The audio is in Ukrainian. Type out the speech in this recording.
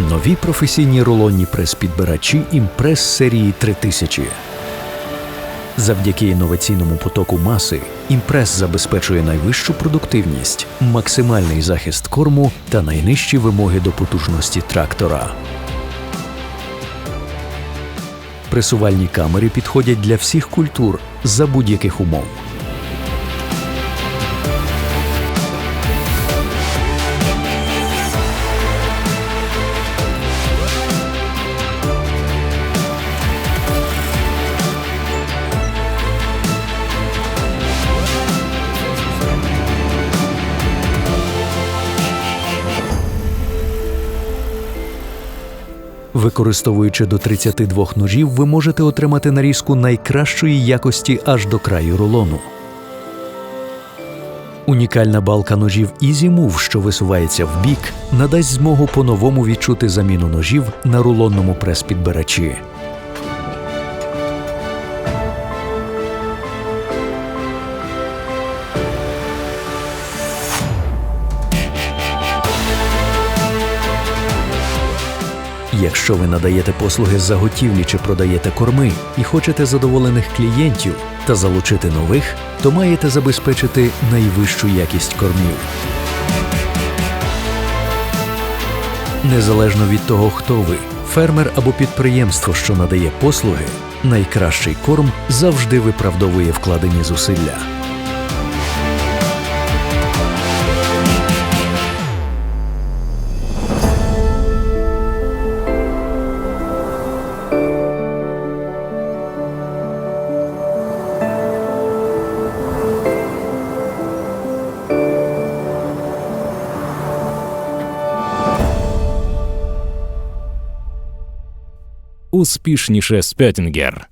Нові професійні рулонні прес-підбирачі імпрес серії 3000. Завдяки інноваційному потоку маси імпрес забезпечує найвищу продуктивність, максимальний захист корму та найнижчі вимоги до потужності трактора. Пресувальні камери підходять для всіх культур за будь-яких умов. Використовуючи до 32 ножів, ви можете отримати нарізку найкращої якості аж до краю рулону. Унікальна балка ножів Easy Move, що висувається в бік, надасть змогу по-новому відчути заміну ножів на рулонному прес-підбирачі. Якщо ви надаєте послуги з заготівлі чи продаєте корми і хочете задоволених клієнтів та залучити нових, то маєте забезпечити найвищу якість кормів. Незалежно від того, хто ви, фермер або підприємство, що надає послуги, найкращий корм завжди виправдовує вкладені зусилля. Успішніше Спеттінгер.